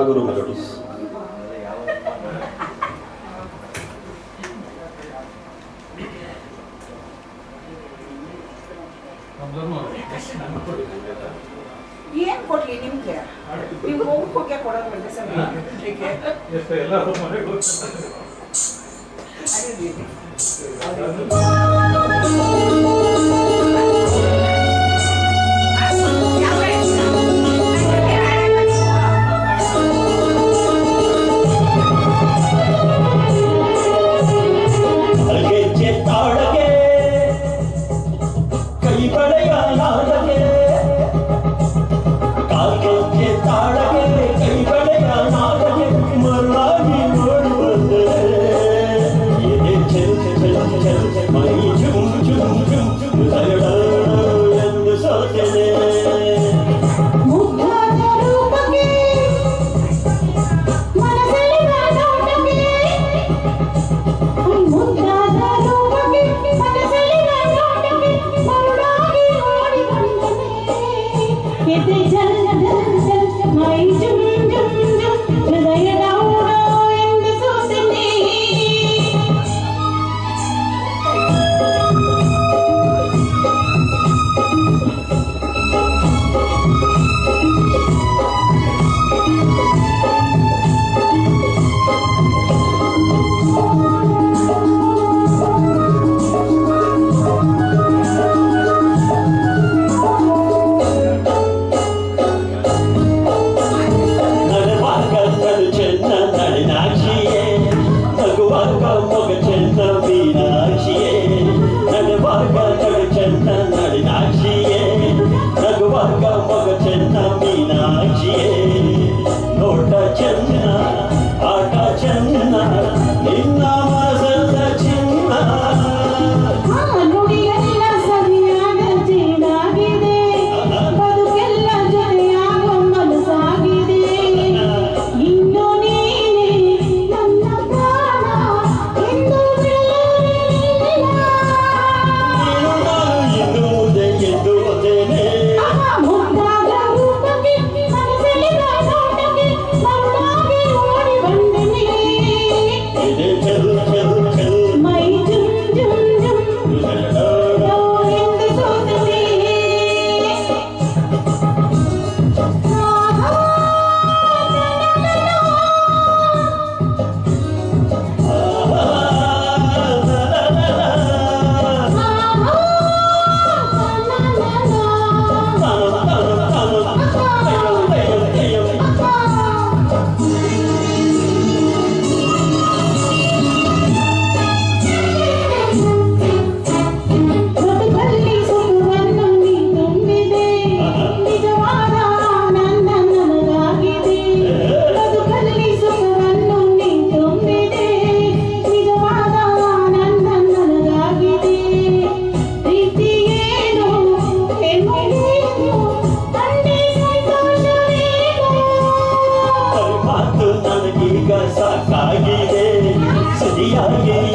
Agro Melodies. ಏನ್ ಕೊಡ್ಲಿ ನಿಮ್ಗೆ? ನೀವು ಹೋಗಿ ಹೋಗಿ ಕೊಡೋದು ಮೆಡಿಸನ್ படையாதாகவே Get the jal jal jal jal, my jal. Bom dia. Hallelujah.